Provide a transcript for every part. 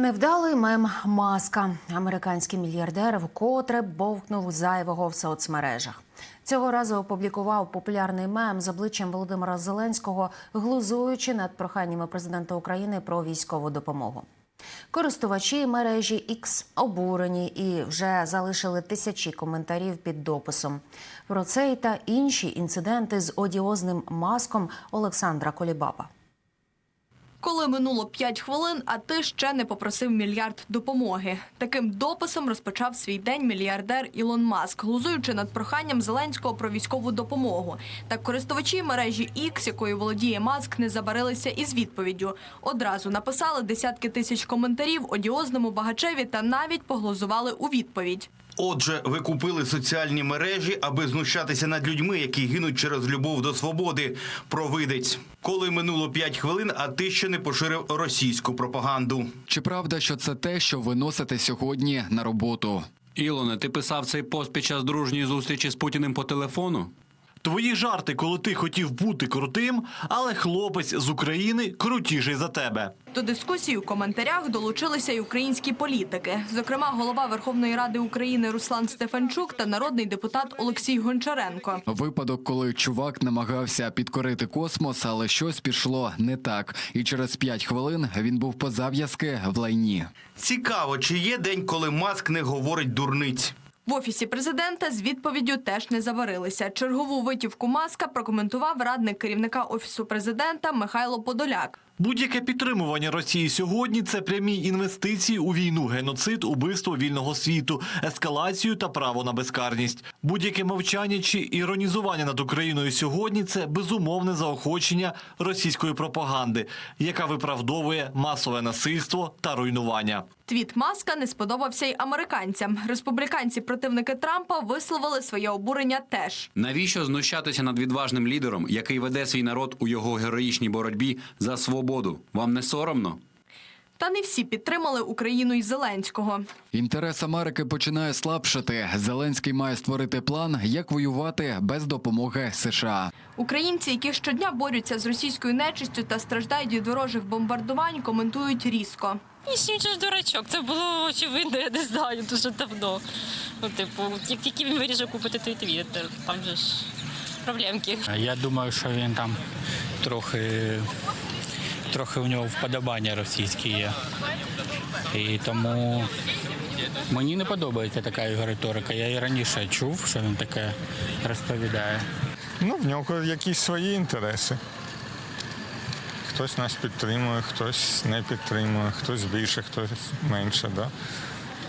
Невдалий мем маска. Американський мільярдер вкотре бовкнув зайвого в соцмережах. Цього разу опублікував популярний мем з обличчям Володимира Зеленського, глузуючи над проханнями президента України про військову допомогу. Користувачі мережі X обурені і вже залишили тисячі коментарів під дописом. Про цей та інші інциденти з одіозним маском Олександра Колібаба. Коли минуло 5 хвилин, а ти ще не попросив мільярд допомоги. Таким дописом розпочав свій день мільярдер Ілон Маск, глузуючи над проханням Зеленського про військову допомогу. Так користувачі мережі X, якою володіє Маск, не забарилися із відповіддю. Одразу написали десятки тисяч коментарів одіозному багачеві та навіть поглузували у відповідь. Отже, ви купили соціальні мережі, аби знущатися над людьми, які гинуть через любов до свободи. Провидець. Коли минуло 5 хвилин, а ти ще не поширив російську пропаганду. Чи правда, що це те, що ви носите сьогодні на роботу? Ілоне, ти писав цей пост під час дружньої зустрічі з Путіним по телефону? Твої жарти, коли ти хотів бути крутим, але хлопець з України крутіший за тебе. До дискусії у коментарях долучилися й українські політики, зокрема голова Верховної Ради України Руслан Стефанчук та народний депутат Олексій Гончаренко. Випадок, коли чувак намагався підкорити космос, але щось пішло не так. І через 5 хвилин він був позав'язки в лайні. Цікаво, чи є день, коли Маск не говорить дурниць. В офісі президента з відповіддю теж не заварилися. Чергову витівку маска прокоментував радник керівника офісу президента Михайло Подоляк. Будь-яке підтримування Росії сьогодні це прямі інвестиції у війну, геноцид, убивство вільного світу, ескалацію та право на безкарність. Будь-яке мовчання чи іронізування над Україною сьогодні це безумовне заохочення російської пропаганди, яка виправдовує масове насильство та руйнування. Твіт маска не сподобався й американцям. Республіканці противники Трампа висловили своє обурення теж. Навіщо знущатися над відважним лідером, який веде свій народ у його героїчній боротьбі за свободу? Вам не соромно? Та не всі підтримали Україну і Зеленського. Інтерес Америки починає слабшати. Зеленський має створити план, як воювати без допомоги США. Українці, які щодня борються з російською нечистю та страждають від ворожих бомбардувань, коментують різко. Ні, це ж дурачок. Це було очевидно, я не знаю, дуже давно. Ну, типу, як тільки він вирішив купити той твіт, там же ж проблемки. Я думаю, що він там трохи, трохи у нього вподобання російські є. І тому мені не подобається така його риторика. Я і раніше чув, що він таке розповідає. Ну, в нього якісь свої інтереси. Хтось нас підтримує, хтось не підтримує, хтось більше, хтось менше. Да?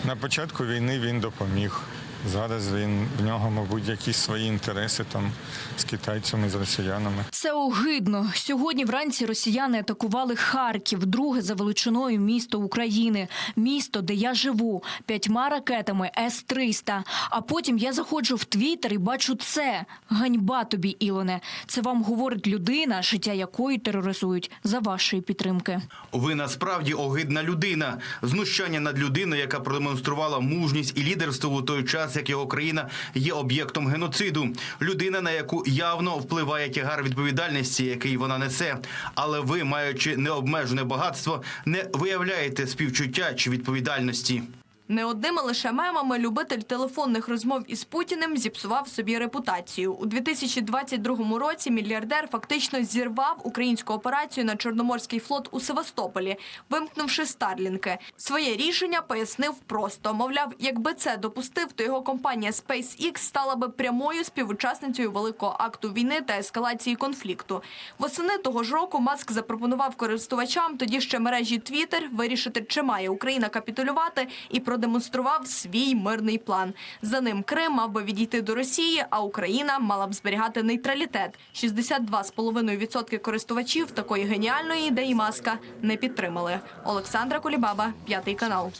На початку війни він допоміг. Зараз він в нього, мабуть, якісь свої інтереси там з китайцями, з росіянами. Це огидно. Сьогодні вранці росіяни атакували Харків, друге за величиною місто України, місто, де я живу, п'ятьма ракетами С-300. А потім я заходжу в Твіттер і бачу це. Ганьба тобі, Ілоне. Це вам говорить людина, життя якої тероризують за вашої підтримки. Ви насправді огидна людина. Знущання над людиною, яка продемонструвала мужність і лідерство у той час, як його країна є об'єктом геноциду. Людина, на яку явно впливає тягар відповідальності, який вона несе. Але ви, маючи необмежене багатство, не виявляєте співчуття чи відповідальності. Не одними лише мемами любитель телефонних розмов із Путіним зіпсував собі репутацію. У 2022 році мільярдер фактично зірвав українську операцію на Чорноморський флот у Севастополі, вимкнувши старлінки. Своє рішення пояснив просто. Мовляв, якби це допустив, то його компанія SpaceX стала би прямою співучасницею великого акту війни та ескалації конфлікту. Восени того ж року Маск запропонував користувачам тоді ще мережі Twitter вирішити, чи має Україна капітулювати, і продемонстрував свій мирний план. За ним Крим мав би відійти до Росії, а Україна мала б зберігати нейтралітет. 62,5% користувачів такої геніальної ідеї Маска не підтримали. Олександра Колібаба, п'ятий канал.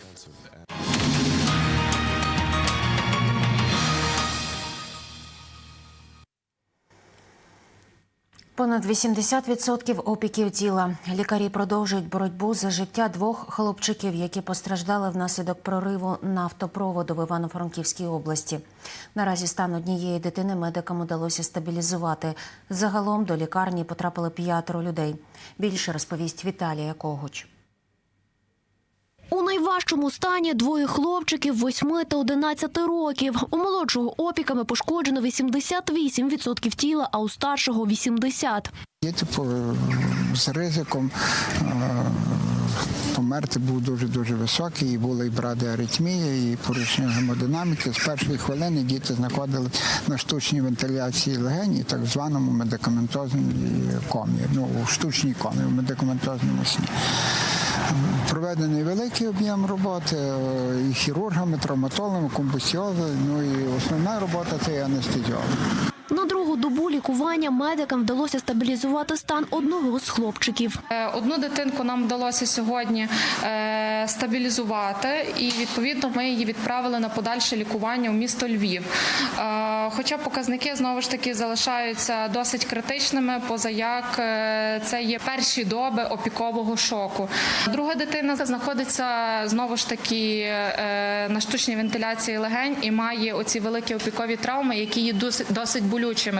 Понад 80% опіків тіла. Лікарі продовжують боротьбу за життя двох хлопчиків, які постраждали внаслідок прориву нафтопроводу в Івано-Франківській області. Наразі стан однієї дитини медикам удалося стабілізувати. Загалом до лікарні потрапили п'ятеро людей. Більше розповість Віталія Когуч. У найважчому стані двоє хлопчиків 8 та 11 років. У молодшого опіками пошкоджено 88% тіла, а у старшого 80%. Діти по- з ризиком е, померти був дуже-дуже високий, і була і брада аритмія, і порушення гемодинаміки. З першої хвилини діти знаходились на штучній вентиляції легень і так званому медикаментозній комі, ну, у штучній комі, в медикаментозному сні. Проведений великий об'єм роботи і хірургами, травматологами, комбусіозами, ну і основна робота це і анестезіолог. Добу лікування медикам вдалося стабілізувати стан одного з хлопчиків. Е, Одну дитинку нам вдалося сьогодні е, стабілізувати, і відповідно ми її відправили на подальше лікування у місто Львів. Е, Хоча показники знову ж таки залишаються досить критичними, поза як це є перші доби опікового шоку. Друга дитина знаходиться знову ж таки на штучній вентиляції легень і має оці великі опікові травми, які є досить, досить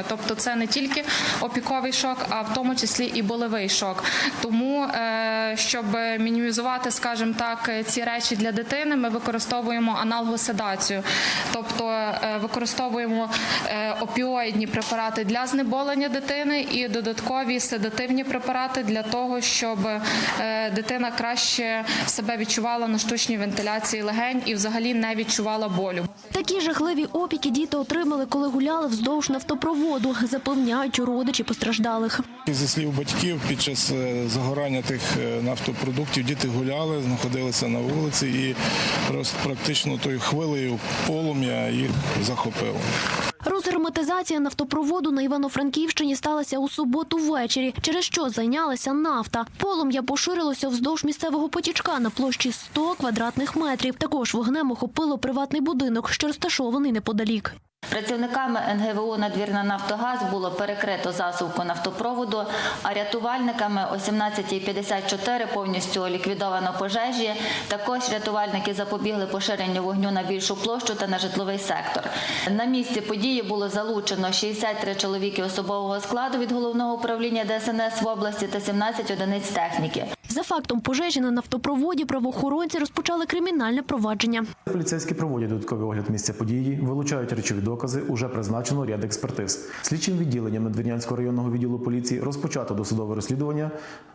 болючими. Тобто, це не тільки опіковий шок, а в тому числі і болевий шок. Тому, е, щоб мінімізувати, скажімо так, ці речі для дитини, ми використовуємо аналгоседацію, тобто е, використовуємо е, опіоїдні препарати для знеболення дитини і додаткові седативні препарати для того, щоб дитина краще себе відчувала на штучній вентиляції легень і взагалі не відчувала болю. Такі жахливі опіки діти отримали, коли гуляли вздовж нафтопроводу, запевняють родичі постраждалих. Зі слів батьків, під час е, загорання тих е, нафтопродуктів діти гуляли, знаходилися на вулиці і практично тою хвилею полум'я їх захопило. Розгерметизація нафтопроводу на Івано-Франківщині сталася у суботу ввечері, через що зайнялася нафта. Полум'я поширилося вздовж місцевого потічка на площі 100 квадратних метрів. Також вогнем охопило приватний будинок, що розташований неподалік. Працівниками НГВУ «Надвірна Нафтогаз» було перекрито засувку нафтопроводу, а рятувальниками о 17.54 повністю ліквідовано пожежі. Також рятувальники запобігли поширенню вогню на більшу площу та на житловий сектор. На місці події було залучено 63 чоловіки особового складу від головного управління ДСНС в області та 17 одиниць техніки. За фактом пожежі на нафтопроводі правоохоронці розпочали кримінальне провадження. Поліцейські проводять додатковий огляд місця події, вилучають речові докази. Уже призначено ряд експертиз. Слідчим відділенням Надвірнянського районного відділу поліції розпочато досудове розслідування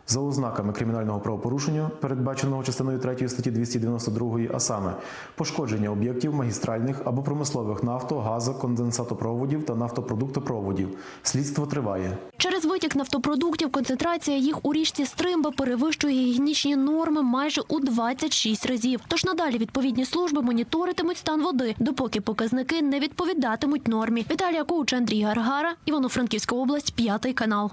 за ознаками кримінального правопорушення, передбаченого частиною 3 статті 292, а саме пошкодження об'єктів магістральних або промислових нафто, газо, конденсатопроводів та нафтопродуктопроводів. Слідство триває. Через витік нафтопродуктів концентрація їх у річці Стримба перевищує гігієнічні норми майже у 26 разів. Тож надалі відповідні служби моніторитимуть стан води, допоки показники не відповідатимуть нормі. Віталія Коуч, Андрій Гаргара, Івано-Франківська область, п'ятий канал.